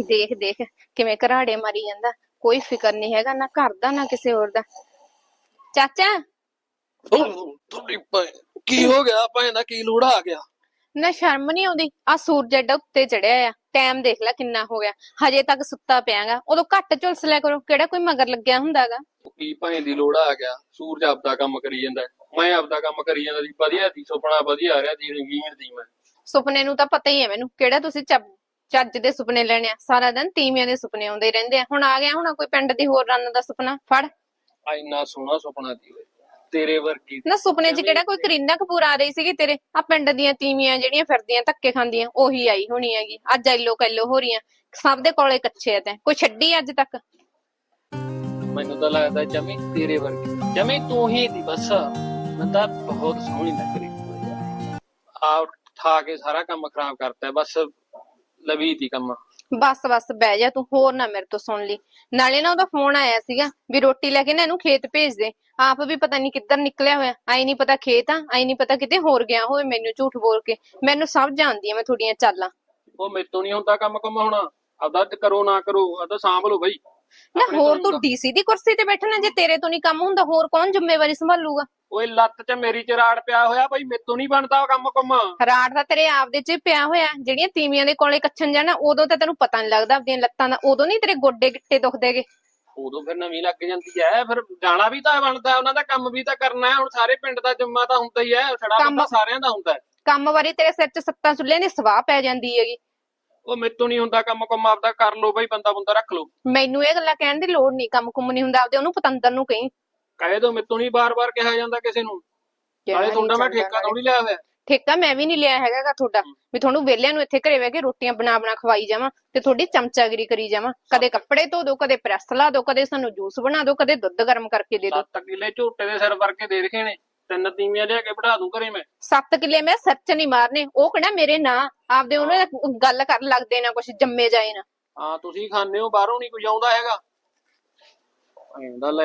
ਦੇਖ ਦੇਖ ਕਿਵੇਂ ਘਰਾੜੇ ਮਾਰੀ ਜਾਂਦਾ। ਕੋਈ ਫਿਕਰ ਨਹੀਂ ਹੈਗਾ ਨਾ ਘਰ ਦਾ ਨਾ ਕਿਸੇ ਹੋਰ ਦਾ। ਚਾਚਾ? ਤੁਹਾਡੀ ਭੈਣ ਕੀ ਹੋ ਗਿਆ? ਭੈਣ ਦਾ ਕੀ ਲੋੜਾ ਆ ਗਿਆ? ਨਾ ਸ਼ਰਮ ਨਹੀਂ ਆਉਂਦੀ। ਆ ਸੂਰਜ ਐਡਾ ਉੱਤੇ ਚੜਿਆ ਆ। ਟਾਈਮ ਦੇਖ ਲੈ ਕਿੰਨਾ ਹੋ ਗਿਆ। ਹਜੇ ਤੱਕ ਸੁੱਤਾ ਪਿਆਗਾ। ਉਦੋਂ ਘੱਟ ਝੁਲਸ ਲਿਆ ਕਰੋ। ਕਿਹੜਾ ਕੋਈ ਮਗਰ ਲੱਗਿਆ ਹੁੰਦਾਗਾ? ਕੀ ਭੈਣ ਦੀ ਲੋੜਾ ਆ ਗਿਆ? ਸੂਰਜ ਆਪਦਾ ਕੰਮ ਕਰੀ ਜਾਂਦਾ। ਹੈ। ਮੈਂ ਆਪਦਾ ਕੰਮ ਕਰੀ ਜਾਂਦਾ ਸੀ। ਵਧੀਆ ਸੀ ਸੁਪਨਾ ਵਧੀਆ ਆ ਰਿਹਾ ਸੀ ਰੰਗੀਨ ਸੀ ਮੈਂ। ਸੁਪਨੇ ਨੂੰ ਤਾਂ ਪਤਾ ਹੀ ਹੈ ਮੈਨੂੰ। ਕਿਹੜਾ ਤੁਸੀਂ ਚੱਬ- ਚੱਜ ਦੇ ਸੁਪਨੇ ਲੈਣੇ ਆ। ਸਾਰਾ ਦਿਨ ਤੀਵੀਆਂ ਦੇ ਸੁਪਨੇ ਆਉਂਦੇ ਰਹਿੰਦੇ ਆ। ਹੁਣ ਆ ਗਿਆ ਹੁਣ ਕੋਈ ਪਿੰਡ ਦੀ ਹੋਰ ਰਨ ਦਾ ਸੁਪਨਾ? ਫੜ। ਆ ਇੰਨਾ ਸੋਹਣਾ ਸੁਪਨਾ ਓਏ। ਤੇਰੇ ਵਰਗੀ ਨਾ ਸੁਪਨੇ 'ਚ ਕਿਹੜਾ ਕੋਈ ਕਰੀਨਾ ਕਪੂਰ ਆ ਰਹੀ ਸੀਗੀ ਤੇਰੇ? ਆ ਪਿੰਡ ਦੀਆਂ ਤੀਵੀਆਂ ਜਿਹੜੀਆਂ ਫਿਰਦੀਆਂ ਧੱਕੇ ਖਾਂਦੀਆਂ ਉਹੀ ਆਈ ਹੋਣੀ ਹੈਗੀ। ਅੱਜ ਐਲੋ ਕੈਲੋ ਹੋ ਰਹੀਆਂ ਸਭ ਦੇ ਕੋਲੇ ਕੱਚੇ ਆ ਤੈਂ। ਕੋਈ ਛੱਡੀ ਅੱਜ ਤੱਕ? ਮੈਨੂੰ ਤਾਂ ਲੱਗਦਾ ਜਮੀ ਤੇਰੇ ਵਰਗੀ। ਜਮੀ ਤੂੰ ਹੀ ਦੀ ਬਸ। ਮੈਂ ਤਾਂ ਬਹੁਤ ਸੋਹਣੀ ਲੱਗ ਰਹੀ ਆ ਠਾ ਕੇ ਸਾਰਾ ਕੰਮ ਖਰਾਬ ਕਰਤਾ। ਬਸ ਲਵੀ ਦੀ ਕੰਮ। ਬਸ ਬਸ ਬਹਿ ਜਾ ਤੂੰ ਹੋਰ ਨਾ ਮੇਰੇ ਤੋਂ ਸੁਣ ਲਈ। ਨਾਲੇ ਨਾ ਉਹਦਾ ਫੋਨ ਆਇਆ ਸੀਗਾ ਵੀ ਰੋਟੀ ਲੈ ਕੇ ਨਾ ਇਹਨੂੰ ਖੇਤ ਭੇਜ ਦੇ। ਆਪ ਵੀ ਪਤਾ ਨਹੀਂ ਕਿੱਧਰ ਨਿਕਲਿਆ ਹੋਇਆ। ਆਈ ਨਹੀਂ ਪਤਾ ਖੇਤ ਆ ਆਈ ਨਹੀਂ ਪਤਾ ਕਿਤੇ ਹੋਰ ਗਿਆ ਹੋਵੇ ਮੈਨੂੰ ਝੂਠ ਬੋਲ ਕੇ। ਮੈਨੂੰ ਸਭ ਜਾਣਦੀ ਆ ਮੈਂ ਤੁਹਾਡੀਆਂ ਚਾਲਾਂ। ਉਹ ਮੇਤੋਂ ਨਹੀਂ ਹੁੰਦਾ ਕੰਮ ਕੰਮ ਹੋਣਾ। ਆਪਦਾ ਤੇ ਕਰੋ ਨਾ ਕਰੋ ਆਪਦਾ ਸਾਂਭ ਲਓ ਬਈ। ਨਾ ਆਪਣੇ ਹੋਰ ਤੋਂ ਤੂੰ ਹੁੰਦਾ। ਡੀਸੀ ਦੀ ਕੁਰਸੀ ਤੇ ਬੈਠਣਾ ਜੇ ਤੇਰੇ ਤੋਂ ਨਹੀਂ ਕੰਮ ਹੁੰਦਾ ਹੋਰ ਕੌਣ ਜ਼ਿੰਮੇਵਾਰੀ ਸੰਭਾਲੂਗਾ? ਓਏ ਲੱਤ 'ਚ ਮੇਰੀ ਚ ਰਾੜ ਪਿਆ ਹੋਇਆ ਬਈ ਮੇਤੋਂ ਨਹੀਂ ਬਣਦਾ ਉਹ ਕੰਮ ਕੰਮ। ਰਾੜ ਤਾਂ ਤੇਰੇ ਆਪਦੇ ਚ ਪਿਆ ਹੋਇਆ। ਜਿਹੜੀਆਂ ਤੀਵੀਆਂ ਦੇ ਕੋਲੇ ਕੱਛਣ ਜਾਣਾ ਉਦੋਂ ਤਾਂ ਤੈਨੂੰ ਪਤਾ ਨਹੀਂ ਲੱਗਦਾ ਆਪਣੀਆਂ ਲੱਤਾਂ ਦਾ। ਉਦੋਂ ਨਹੀਂ ਤੇਰੇ ਗੋਡੇ ਗਿੱਟੇ ਦੁਖਦੇਗੇ ਉਦੋਂ ਫਿਰ ਨਵੀਂ ਲੱਗ ਜਾਂਦੀ ਐ ਫਿਰ ਜਾਣਾ ਵੀ ਤਾਂ ਬਣਦਾ ਉਹਨਾਂ ਦਾ ਕੰਮ ਵੀ ਤਾਂ ਕਰਨਾ ਹੈ ਹੁਣ ਸਾਰੇ ਪਿੰਡ ਦਾ ਜੰਮਾ ਤਾਂ ਹੁੰਦਾ ਹੀ ਐ ਛੜਾ ਕੰਮ- ਬੰਦਾ ਸਾਰਿਆਂ ਦਾ ਹੁੰਦਾ ਹੈ। ਕੰਮ ਵਾਰੀ ਤੇਰੇ ਸਿਰ 'ਚ ਸੱਤਾਂ ਚੁੱਲ੍ਹਿਆਂ ਦੀ ਸਵਾਹ ਪੈ ਜਾਂਦੀ ਹੈਗੀ। ਉਹ ਮੇਤੋਂ ਨਹੀਂ ਹੁੰਦਾ ਕੰਮ ਕੰਮ ਆਪਦਾ ਕਰ ਲਓ ਬਈ ਬੰਦਾ ਬੰਦਾ ਰੱਖ ਲਓ। ਮੈਨੂੰ ਇਹ ਗੱਲਾਂ ਕਹਿਣ ਦੀ ਲੋੜ ਨਹੀਂ ਕੰਮ ਕੁੰਮ ਨਹੀਂ ਹੁੰਦਾ ਆਪਦੇ ਉਹਨੂੰ ਪਤੰਦਰ ਨੂੰ ਕਹੀਂ। ਕਹੇ ਦੋ ਮੇਤੋਂ ਨਹੀਂ ਬਾਰ-ਬਾਰ ਕਿਹਾ ਜਾਂਦਾ ਕਿਸੇ ਨੂੰ। ਨਾਲੇ ਤੁਹਾਡਾ ਮੈਂ ਠੇਕਾ ਥੋੜੀ ਲਿਆ ਹੋਇਆ। ਠੇਕਾ ਮੈਂ ਵੀ ਨਹੀਂ ਲਿਆ ਹੈਗਾਗਾ ਤੁਹਾਡਾ। ਵੀ ਤੁਹਾਨੂੰ ਵਿਹਲਿਆਂ ਨੂੰ ਇੱਥੇ ਘਰੇ ਬਹਿ ਕੇ ਰੋਟੀਆਂ ਬਣਾ ਬਣਾ ਖਵਾਈ ਜਾਵਾਂ ਤੇ ਤੁਹਾਡੀ ਚਮਚਾਗਿਰੀ ਕਰੀ ਜਾਵਾਂ। ਕਦੇ ਕੱਪੜੇ ਧੋ ਦੋ ਕਦੇ ਪ੍ਰੈਸ ਲਾ ਦੋ ਕਦੇ ਸਾਨੂੰ ਜੂਸ ਬਣਾ ਦਿਓ ਕਦੇ ਦੁੱਧ ਗਰਮ ਕਰਕੇ ਦੇ ਦਿਓ ਸੱਤ ਕਿੱਲੇ ਝੋਟੇ ਦੇ ਸਿਰ ਵਰਗੇ ਦੇ ਰਖੇ ਨੇ। ਤਿੰਨ ਤੀਵੀਆਂ ਲਿਆ ਕੇ ਬਿਠਾ ਦੂੰ ਘਰੇ ਮੈਂ। 7 ਕਿੱਲੇ ਮੈਂ ਸਿਰ 'ਚ ਨਹੀਂ ਮਾਰਨੇ। ਉਹ ਕਿਹੜਾ ਮੇਰੇ ਨਾਂ ਆਪਦੇ ਉਹਨਾਂ ਨਾਲ ਗੱਲ ਕਰਨ ਲੱਗਦੇ ਨਾ ਕੁਛ ਜੰਮੇ ਜਾਏ ਨਾ। ਹਾਂ ਤੁਸੀਂ ਖਾਂਦੇ ਹੋ ਬਾਹਰੋਂ ਨਹੀਂ ਕੋਈ ਆਉਂਦਾ ਹੈਗਾ। ਐਂਦਾ ਲੈ